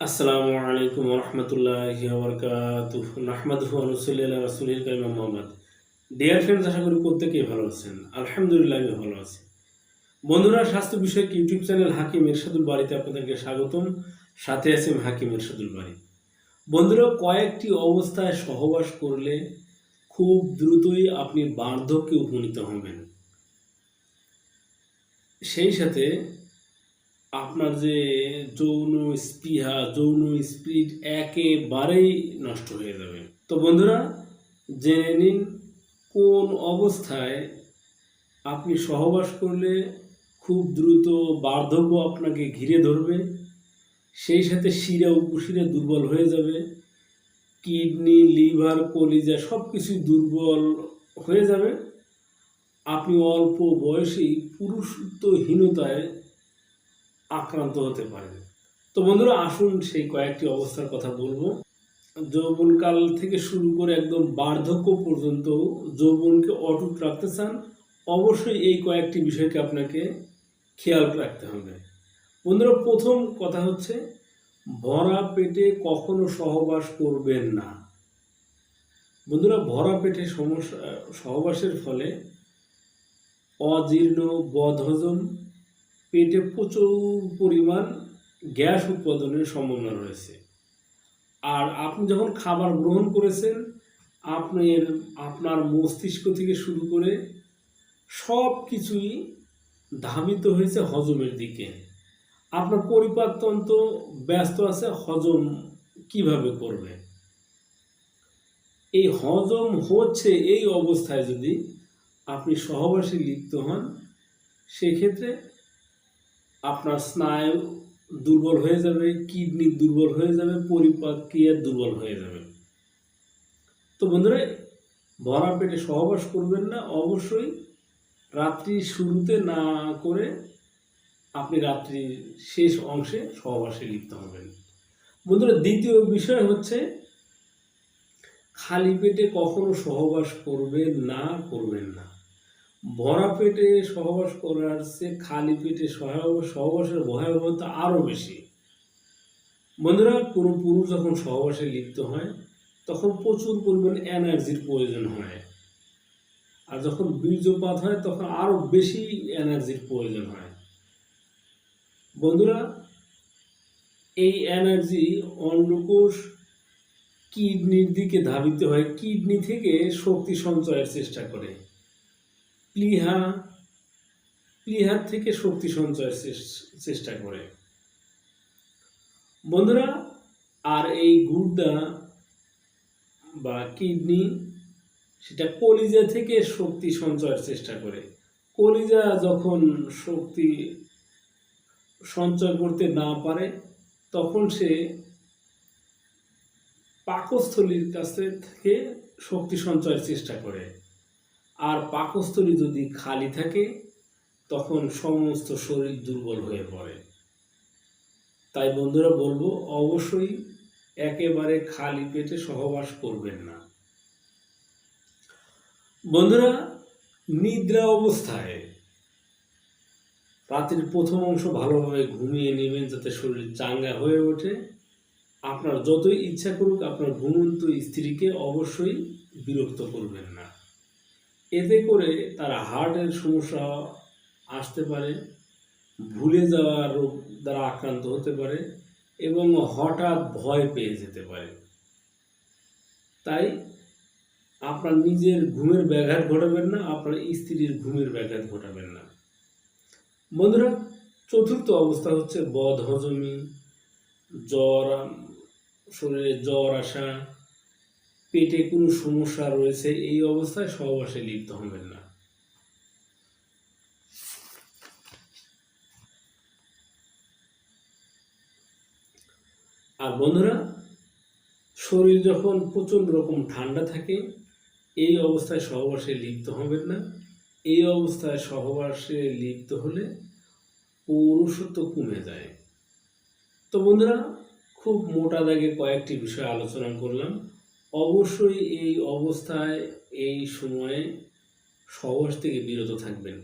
আসসালামু আলাইকুম রহমতুল্লাহ বরকাতুহ নাহমাদুহু আনুসুল্লাহ রাসুলিল কালিম মোহাম্মদ ডিয়ার ফ্রেন্ডস আশা করি প্রত্যেকেই ভালো আছেন। আলহামদুলিল্লাহ আমি ভালো আছি। বন্ধুরা, স্বাস্থ্য বিষয়ক ইউটিউব চ্যানেল হাকিম এরশাদুল বাড়িতে আপনাদেরকে স্বাগতম। সাথে আছি আমি হাকিম এরশাদুল বাড়ি। বন্ধুরা, কয়েকটি অবস্থায় সহবাস করলে খুব দ্রুতই আপনি বার্ধক্যে উপনীত হবেন। সেই সাথে আপনার যে যৌন স্পৃহা, যৌন স্পিড একেবারেই নষ্ট হয়ে যাবে। তো বন্ধুরা, জেনে নিন কোন অবস্থায় আপনি সহবাস করলে খুব দ্রুত বার্ধক্য আপনাকে ঘিরে ধরবে, সেই সাথে শিরা উপশিরা দুর্বল হয়ে যাবে, কিডনি, লিভার, কলিজা সব কিছুই দুর্বল হয়ে যাবে। আপনি অল্প বয়সেই পুরুষত্বহীনতায় আক্রান্ত হতে পারেন তো বন্ধুরা, আসুন সেই কয়েকটি অবস্থার কথা বলব। যৌবনকাল থেকে শুরু করে একদম বার্ধক্য পর্যন্ত যৌবনকে অটুট রাখতে চান, অবশ্যই এই কয়েকটি বিষয়কে আপনাকে খেয়াল রাখতে হবে। বন্ধুরা, প্রথম কথা হচ্ছে, ভরা পেটে কখনো সহবাস করবেন না। বন্ধুরা, ভরা পেটে সমস্যা সহবাসের ফলে অজীর্ণ, বদহজম পেটে প্রচুর পরিমাণ গ্যাস উৎপাদনের সম্ভাবনা রয়েছে। আর আপনি যখন খাবার গ্রহণ করেছেন, আপনার আপনার মস্তিষ্ক থেকে শুরু করে সব কিছুই ধাবিত হয়েছে হজমের দিকে। আপনার পরিপাকতন্ত্র ব্যস্ত আছে, হজম কীভাবে করবে? এই হজম হচ্ছে এই অবস্থায় যদি আপনি সহবাসী লিপ্ত হন, সেক্ষেত্রে আপনার স্নায়ু দুর্বল হয়ে যাবে, কিডনি দুর্বল হয়ে যাবে পরিপাক ক্রিয়া দুর্বল হয়ে যাবে। তো বন্ধুরা, ভরা পেটে সহবাস করবেন না, অবশ্যই রাত্রি শুরুতে না করে আপনি রাত্রির শেষ অংশে সহবাসে লিপ্ত হবেন। বন্ধুরা, দ্বিতীয় বিষয় হচ্ছে, খালি পেটে কখনো সহবাস করবেন না করবেন না। ভরা পেটে সহবাস করার চেয়ে খালি পেটে সহবাসের ভয়াবহতা আরও বেশি। বন্ধুরা, কোনো পুরুষ যখন সহবাসে লিপ্ত হয়, তখন প্রচুর পরিমাণ এনার্জির প্রয়োজন হয়। আর যখন বীর্যপাত হয়, তখন আরও বেশি এনার্জির প্রয়োজন হয়। বন্ধুরা, এই এনার্জি অন্ডকোষ কিডনির দিকে ধাবিত হয়, কিডনি থেকে শক্তি সঞ্চয়ের চেষ্টা করে। প্লিহা প্লিহার থেকে শক্তি সঞ্চয়ের চেষ্টা করে। বন্ধুরা, আর এই গুড়দা বা কিডনি, সেটা কলিজা থেকে শক্তি সঞ্চয়ের চেষ্টা করে। কলিজা যখন শক্তি সঞ্চয় করতে না পারে, তখন সে পাকস্থলীর কাছ থেকে শক্তি সঞ্চয়ের চেষ্টা করে। আর পাকস্থলী যদি খালি থাকে, তখন সমস্ত শরীর দুর্বল হয়ে পড়ে। তাই বন্ধুরা বলব, অবশ্যই একেবারে খালি পেটে সহবাস করবেন না। বন্ধুরা, নিদ্রা অবস্থায় রাতের প্রথম অংশ ভালোভাবে ঘুমিয়ে নেবেন যাতে শরীর চাঙ্গা হয়ে ওঠে। আপনার যতই ইচ্ছা করুক, আপনার ঘুমন্ত স্ত্রীকে অবশ্যই বিরক্ত করবেন না। এতে করে তার হার্টের সমস্যা আসতে পারে, ভুলে যাওয়া রোগ দ্বারা আক্রান্ত হতে পারে এবং হঠাৎ ভয় পেয়ে যেতে পারে। তাই আপনার নিজের ঘুমের ব্যাঘাত ঘটাবেন না, আপনার স্ত্রীর ঘুমের ব্যাঘাত ঘটাবেন না। বন্ধুরা, চতুর্থ অবস্থা হচ্ছে বদ হজমি জ্বর, শরীরে জ্বর আসা পেটে কোনো সমস্যা রয়েছে, এই অবস্থায় সহবাসে লিপ্ত হবেন না। আর বন্ধুরা, শরীর যখন প্রচণ্ড রকম ঠান্ডা থাকে, এই অবস্থায় সহবাসে লিপ্ত হবেন না। এই অবস্থায় সহবাসে লিপ্ত হলে পৌরুষত্ব কমে যায়। তো বন্ধুরা, খুব মোটা দাগে কয়েকটি বিষয় আলোচনা করলাম। অবশ্যই এই অবস্থায় এই সময়ে সহজ থেকে বিরত থাকবেন।